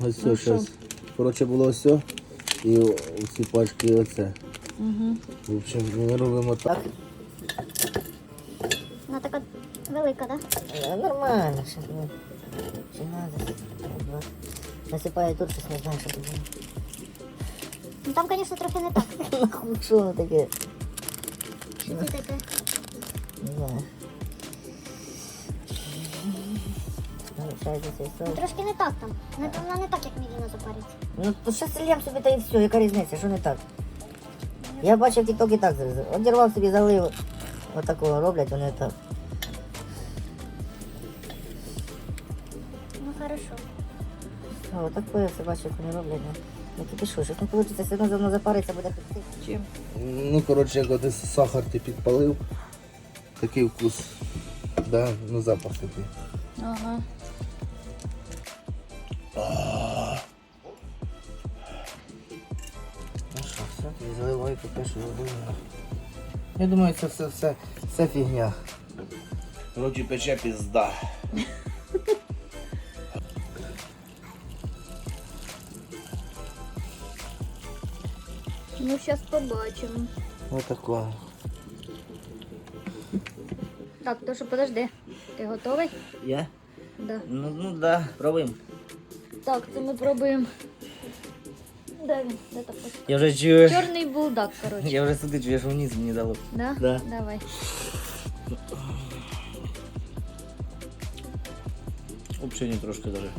Ось Ну, все, зараз. Коротше, було все. І ці пачки оце. Угу. В общем, ми робимо так. Вона така велика, так? Е, Нормально, ще ну, Чи надо? Два. Насипаю тут щось не знаю, що тут. Ну там, звісно, трохи не так. Що воно таке? Що це таке? Не знаю. Трошки не так там. Не, вона не так, як мівіна запариться. Ну, то ще стрілям собі та і все, яка різниця, що не так? Я бачив і так зробив. Одірвав собі залив. Отакого роблять, вони так. Ну хорошо. О, так я все бачив, як вони роблять. Ну, тільки що, щось не вийде, все одно воно запариться, буде пекти. Чим? Ну, коротше, як от сахар ти підпалив, такий вкус. Да, ну запах такий. Ага. Що, все, ти заливай поки що воду. Я думаю, це все, все, все фігня. Коротше, пече пізда. Ну, зараз побачимо. Отако. Так, то що подожди. Ти готовий? Я? Да. Ну, ну да, пробуємо. Так, це ми пробуємо. Де він? Де так? ось? Я вже чую. Чорний булдак, коротше. Я вже сюди чую, що вниз мені дало. Да? Да. Давай. Взагалі трошки даже.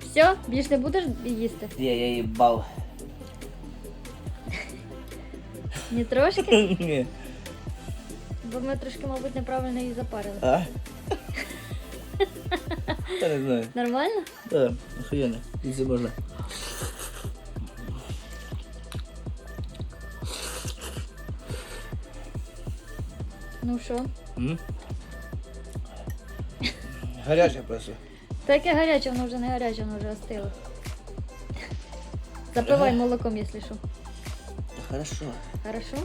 Все, більш не будеш їсти? Я, я їбав. Не трошки? Ні. Бо ми трошки, мабуть, неправильно її запарили. А? Я не знаю. Нормально? Так, охуєнно. І це можна. Ну що? М? Гаряче просто. Таке гаряче, воно вже не гаряче, воно вже остило. Запивай молоком, якщо що. Хорошо. Хорошо?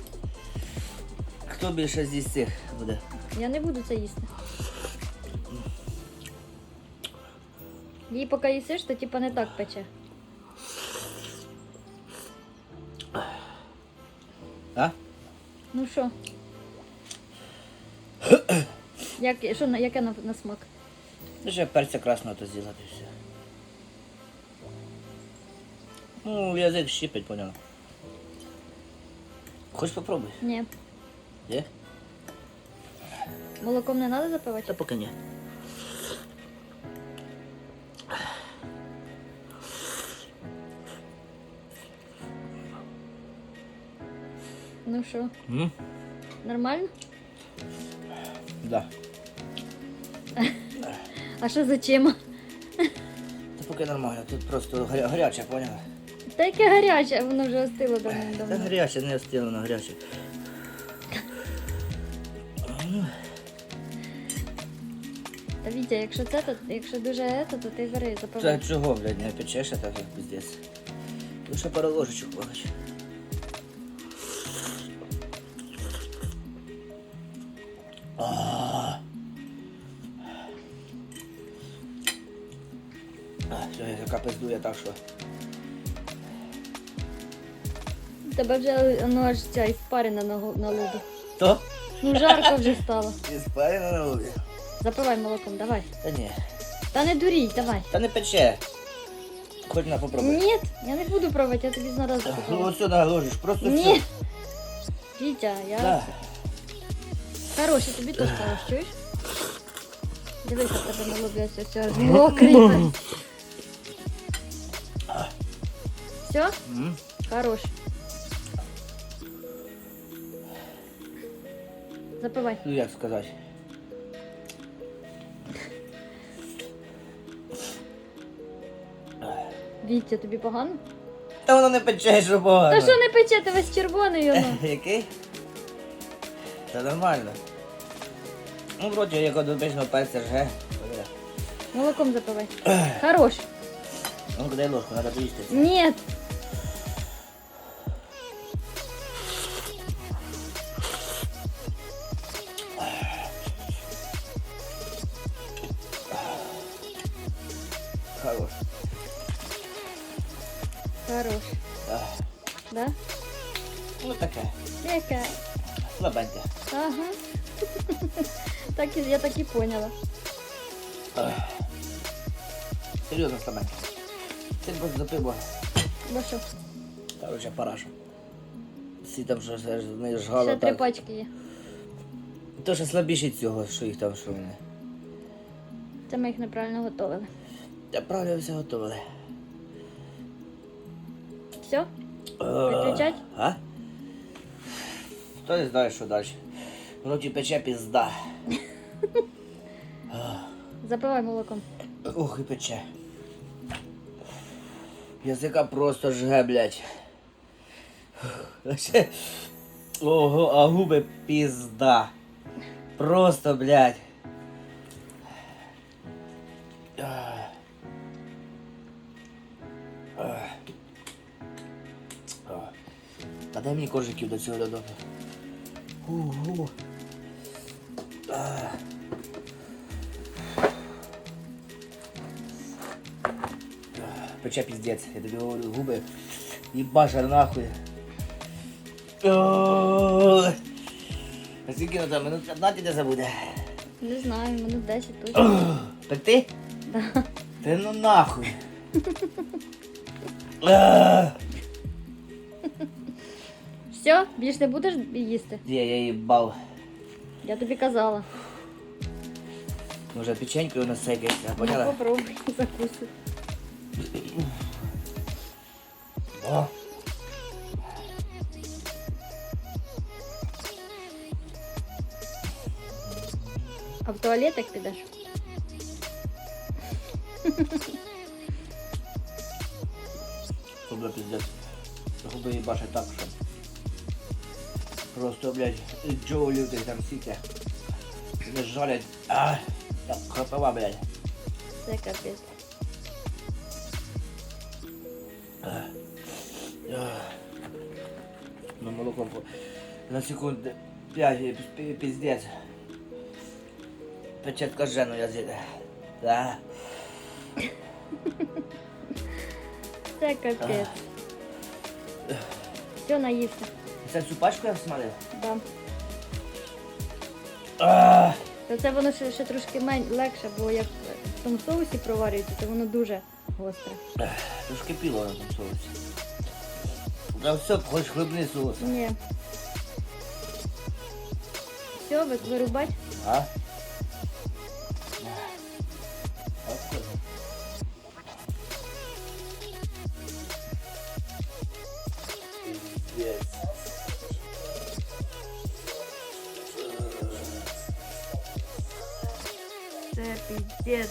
Хто більше з'їсть цих буде? Я не буду це їсти. Її поки їсиш, то типа не так пече. А? Ну що? Як, що, на- яке на, на смак? Ще перця красного то з'їла все. Ну, язик щипить, понял. Хочеш попробуй? Ні. Є? Молоком не треба запивати? Та поки ні. Ну що, М? нормально? Да. А що за чим? Та поки нормально, тут просто гаря- гаряче, поняла? Та яке гаряче, воно вже остило Та давно-давно. гаряче, не воно гаряче. Та Вітя, якщо це, то якщо дуже ето, то ти бери, Та запивай. чого, блядь, не печеш, а так як пиздець. Лише пару ложечок погач. Все, яка пиздує так, що. Тебе вже ну, аж ця іспарина на, го- на лобі. То? Ну жарко вже стало. Іспарина на лобі? Запивай молоком, давай. Та ні. Та не дурій, давай. Та не пече. Хоч на попробуй. Ні, я не буду пробувати, я тобі зараз Ну запитаю. ось сюди ложиш, просто Ні. все. Вітя, я Да. Хороший, тобі теж стало, чуєш? Дивися, в тебе на лобі ось все мокрий. Все? Хорош. Запивай. Ну як сказати? Вітя, тобі погано? Та воно не пече, що погано. Та що не пече, ти весь червоний воно. Який? Та нормально. Ну, вроді, як от обичного пальця жге. Молоком запивай. Хорош. Ну, дай ложку, треба поїсти. Нет. хорош. Хорош. А, Да? ну таке, Яка? слабеньке. Ага. Так я так і поняла. Серйозно слабеньке. Ти просто запив, бо що? короче, парашу. Всі там ж не Ще жгало три так. пачки є. То ще слабіші цього, що їх там, що вони. Це ми їх неправильно готували. Та правильно все готували. Все? Виключать? А? Хто не знає, що далі. Воно ті пече пізда. Запивай молоком. Ух, і пече. Язика просто жге, блядь. Ого, а губи пізда. Просто, блядь. Та дай мені коржиків до цього додому. Угу. Пече піздець, я тобі говорю, губи. Їбаша нахуй. А скільки ну там, минут 15 не забуде. Не знаю, минут 10 точно. Так ти? Да. Ти ну нахуй. Все, більш не будеш їсти? Є, я їбав. Я тобі казала. Може печенькою насекається, Ну, поняла? попробуй закусити. О. А в туалет як підеш? Губи піздець. Губи їбашать так, що. Просто, блядь, Джо лютий там сіки. Не жалять. А, так, хропова, блядь. Це капець. Ну, молоком на секунд 5 пиздец. Печетка жену язик. Да. Це капець. Все, наївся. Це цю пачку я всмалив? Да. А, Та це воно ще, ще трошки мень легше, бо як в тому соусі проварюється, то воно дуже гостре. Трошки піло на тому соусі. Та все, хоч хлебний соус. Ні. Все, ви- вирубать. А? Пиздец. Це піздець.